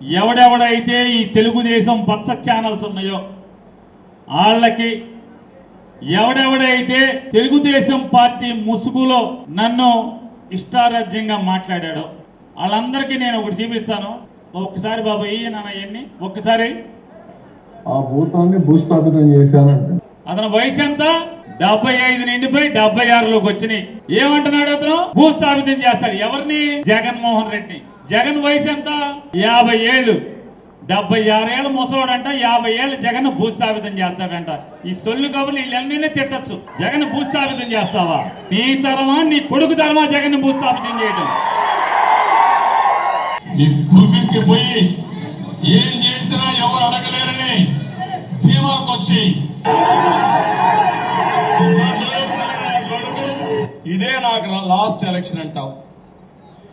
ఎవడెవడైతే ఈ తెలుగుదేశం పచ్చ ఛానల్స్ ఉన్నాయో వాళ్ళకి ఎవడెవడైతే తెలుగుదేశం పార్టీ ముసుగులో నన్ను ఇష్టారాజ్యంగా మాట్లాడాడో వాళ్ళందరికీ నేను ఒకటి చూపిస్తాను. ఒక్కసారి బాబు ఇయ్యి నాన్న ఇవన్నీ ఒక్కసారి. ఆ భూతాన్ని భూస్థాపితం చేశానంటే అతని వయసు ఎంత? డెబ్బై ఐదు నిండిపోయి డెబ్బై ఆరులోకి వచ్చినాయి. ఏమంటున్నాడు అతను? భూస్థాపితం చేస్తాడు. ఎవరిని? జగన్మోహన్ రెడ్డి జగన్ వయసు ఎంత? యాభై ఏళ్ళు. డెబ్బై ఆరేళ్ళ ముసలోడంట యాభై ఏళ్ళు జగన్ భూస్థాపితం చేస్తాడంట. ఈ సొల్లు కబుర్లు వీళ్ళన్నీ తిట్టచ్చు. జగన్ భూస్థాపితం చేస్తావా? నీ తరమా నీ కొడుకు తరమా జగన్ భూస్థాపితం చేయడం కురిపించి పోయి ఏం చేసినా ఎవరు అడగలేరని ధీమాకొచ్చి. ఇదే నాకు లాస్ట్ ఎలక్షన్ అంటావు.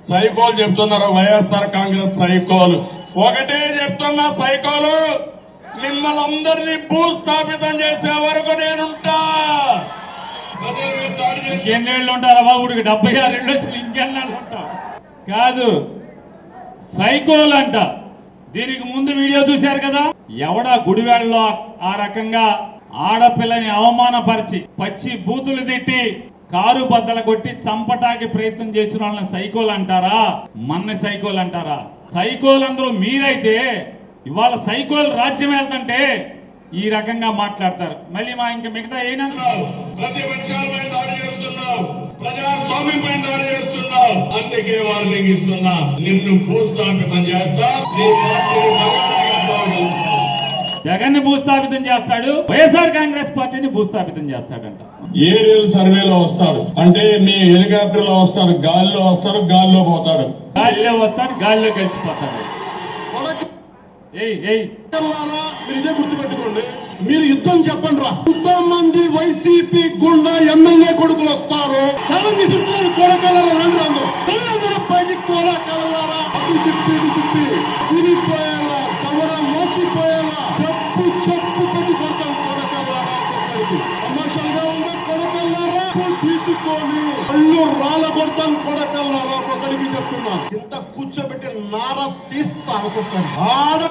సైకోలు చెప్తున్నారు వైఎస్ఆర్ కాంగ్రెస్ సైకోలు. ఒకటే చెప్తున్నా సైకోలు మిమ్మల్ని అందరినీ భూస్థాపితం చేసే వరకు నేనుంటా. ఎన్నేళ్ళు ఉంటారా బాబుడికి డెబ్బై ఆరేళ్ళు వచ్చి ఇంకెన్నాళ్ళు ఉంటా కాదు సైకోల్ అంట. దీనికి ముందు వీడియో చూశారు కదా? ఎవడా గుడివాడలో ఆ రకంగా ఆడపిల్లని అవమానపరిచి పచ్చి బూతులు తిట్టి కారు బద్దలు కొట్టి చంపటానికి ప్రయత్నం చేసిన వాళ్ళని సైకోల్ అంటారా? మన్న సైకోల్ అంటారా? సైకోల్ అందరూ మీరైతే ఇవాళ సైకోల్ రాజ్యం వెళ్తుంటే ఈ రకంగా మాట్లాడతారు. మళ్ళీ మా ఇంకా మిగతా ఏనా? ప్రతిపక్షాలపై దాడి చేస్తున్నావు. ప్రజాస్వామ్యం పై దాడి చేస్తున్నావు. అందుకే వార్నింగ్ ఇస్తున్నా. నిన్ను భూస్థాపితం చేస్తా. నీ పార్టీని బగారాగా జగన్ని భూస్థాపితం చేస్తాడు. వైఎస్ఆర్ కాంగ్రెస్ పార్టీని భూస్థాపితం చేస్తాడంట. ఏరియల్ సర్వేలో వస్తాడు అంటే నీ హెలికాప్టర్లో వస్తాడు గాల్లో వస్తాడు గాల్లో పోతాడు గాలిలో వస్తాడు గాలిలో గెలిచిపోతాడు ఏయ్ ఏయ్. తెల్లారా మీరు ఇదే గుర్తుపెట్టుకోండి. మీరు యుద్ధం చెప్పండి రా. ఎంతో మంది వైసీపీ గుండా ఎమ్మెల్యే కొడుకులు వస్తారు. ఛాలెంజ్ ఇస్తున్నారు కొడకలరా రండి అందరూ. బయటికి ఇటు తిప్పి. కొడకల్లారా తీసుకొని కళ్ళు రాళ్ళ కొడతాం కొడకల్లా ఒక్కొక్కడికి చెప్తున్నాను ఇంత కూర్చోబెట్టి నార తీస్తా ఒక్కొక్కరి ఆడ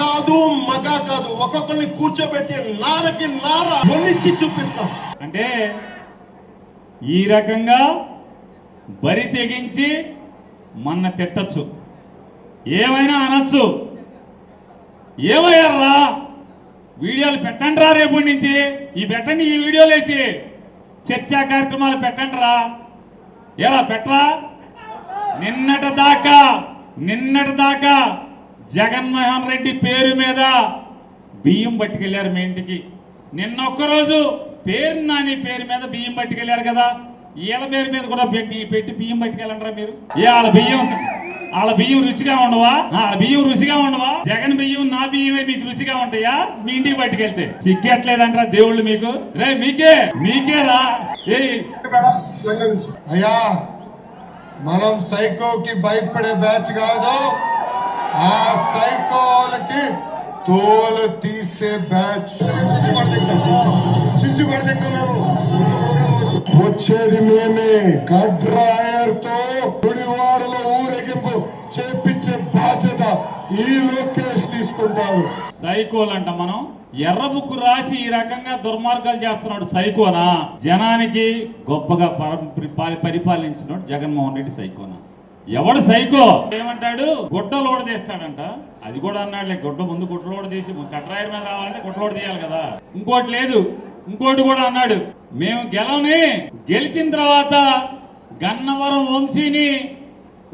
కాదు మగ కాదు ఒక్కొక్కరిని కూర్చోబెట్టి నారకి నార కొనిచ్చి చూపిస్తాం. అంటే ఈ రకంగా బరి తెగించి మొన్న తిట్టచ్చు. ఏమైనా అనొచ్చు. ఏమయ్యారా వీడియోలు పెట్టండి రా రేపటి నుంచి? ఈ పెట్టండి ఈ వీడియోలు వేసి చర్చా కార్యక్రమాలు పెట్టండి రా ఎలా పెట్టరా? నిన్నటి దాకా నిన్నటి దాకా జగన్మోహన్ రెడ్డి పేరు మీద బియ్యం పట్టుకెళ్ళారు మీ ఇంటికి. నిన్న ఒక్కరోజు పేరు నాని పేరు మీద బియ్యం పట్టుకెళ్ళారు కదా. వీళ్ళ పేరు మీద కూడా పెట్టి పెట్టి బియ్యం పట్టుకెళ్ళంటారా మీరు. ఏ వాళ్ళ బియ్యం? వాళ్ళ బియ్యం రుచిగా ఉండవా? వాళ్ళ బియ్యం రుచిగా ఉండవా? జగన్ బియ్యం నా బియ్యమే మీకు రుచిగా ఉంటాయా? మీ ఇంటికి పట్టుకెళ్తే. సిగ్గట్లేదంటారా దేవుళ్ళు మీకు. రే మీకే మీకే రా. ఏ అయ్యా మనం సైకోకి భయపడే బ్యాచ్ కాదు. ఆ సైకోలకి తోలు తీసే బ్యాచ్. వచ్చేది మేమే. కడ్రాయర్తో గుడివాడలో ఊరేగింపు చేపించే బాధ్యత ఈ లోకేష్ తీసుకుంటారు సైకోల్ అంట మనం. ఎర్ర బుక్కు రాసి ఈ రకంగా దుర్మార్గాలు చేస్తున్నాడు సైకోనా? జనానికి గొప్పగా పర- పరి- పరిపాలించినాడు జగన్మోహన్ రెడ్డి సైకోనా? ఎవడు సైకో? ఏమంటాడు? గుడ్డ లోడ తీస్తాడంట. అది కూడా అన్నాడులే గుడ్డ ముందు గుడ్డ లోడ తీసి కట్రాయర్ మీద రావాలంటే గుడ్డ లోడ తీయాలి కదా. ఇంకోటి లేదు. ఇంకోటి కూడా అన్నాడు. మేము గెలవని గెలిచిన తర్వాత గన్నవరం వంశీని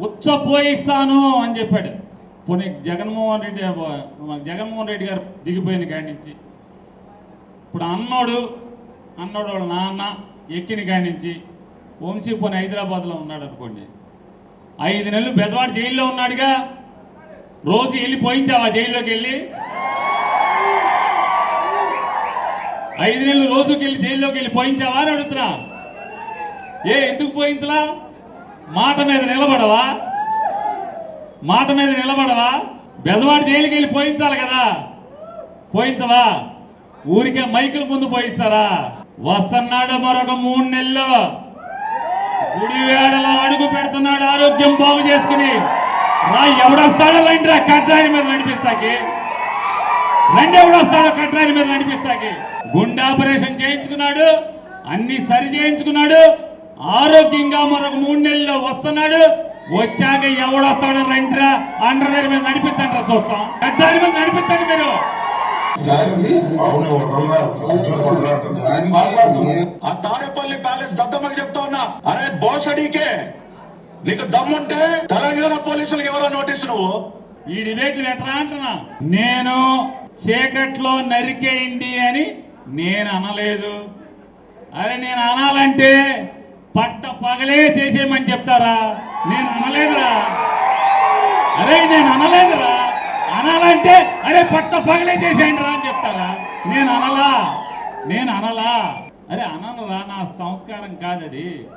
ఉచ్చపోయిస్తాను అని చెప్పాడు. పోనీ జగన్మోహన్ రెడ్డి మన జగన్మోహన్ రెడ్డి గారు దిగిపోయిన కాడి నుంచి. ఇప్పుడు అన్నోడు అన్నోడు వాళ్ళ నాన్న ఎక్కిన కాడి నుంచి. వంశీ పోనీ హైదరాబాద్లో ఉన్నాడు అనుకోండి. ఐదు నెలలు బెజవాడ జైల్లో ఉన్నాడుగా. రోజు వెళ్ళి పోయించావా జైల్లోకి వెళ్ళి? ఐదు నెలలు రోజుకి వెళ్ళి జైల్లోకి వెళ్ళి పోయించావా అని అడుగుతున్నా. ఏ ఎందుకు పోయించలా? మాట మీద నిలబడవా? మాట మీద నిలబడవా? బెజవాడ జైలుకి వెళ్ళి పోయించాలి కదా. పోయించవా? ఊరికే మైకుల ముందు పోయిస్తారా? వస్తున్నాడు మరొక మూడు నెలలు. గుడివేడలో అడుగు పెడుతున్నాడు. ఆరోగ్యం బాగు చేసుకుని. రా ఎవడొస్తాడో రండి రా. కట్రాయి మీద నడిపిస్తాకి. రండి ఎవడొస్తాడో కట్రాయి మీద నడిపిస్తాకి. గుండె ఆపరేషన్ చేయించుకున్నాడు అన్ని సరి చేయించుకున్నాడు ఆరోగ్యంగా మరొక మూడు నెలల్లో వస్తున్నాడు వచ్చాక ఎవడొస్తాడో రండిరా అండర్ మీద నడిపించండి చూస్తాం. కట్రాయి మీద నడిపించండి మీరు. ఆ తాడేపల్లి ప్యాలెస్ దద్దమ్మకి చెప్తా ఉన్నా. అరే బోసడీకే. నీకు దమ్ముంటే తెలంగాణ పోలీసులకు ఎవరో నోటీసు నువ్వు? ఈ డిబేట్లు ఎట్లా అంటున్నా. నేను చీకట్లో నరికేయండి అని నేను అనలేదు అరే నేను అనాలంటే పట్ట పగలే చేసేయమని చెప్తారా? నేను అనలేదురా అరే నేను అనలేదురా అనాలంటే అరే పట్ట పగలే చేసేయండి రా అని చెప్తారా? నేను అనలా నేను అనలా అరే అననురా నా సంస్కారం కాదది.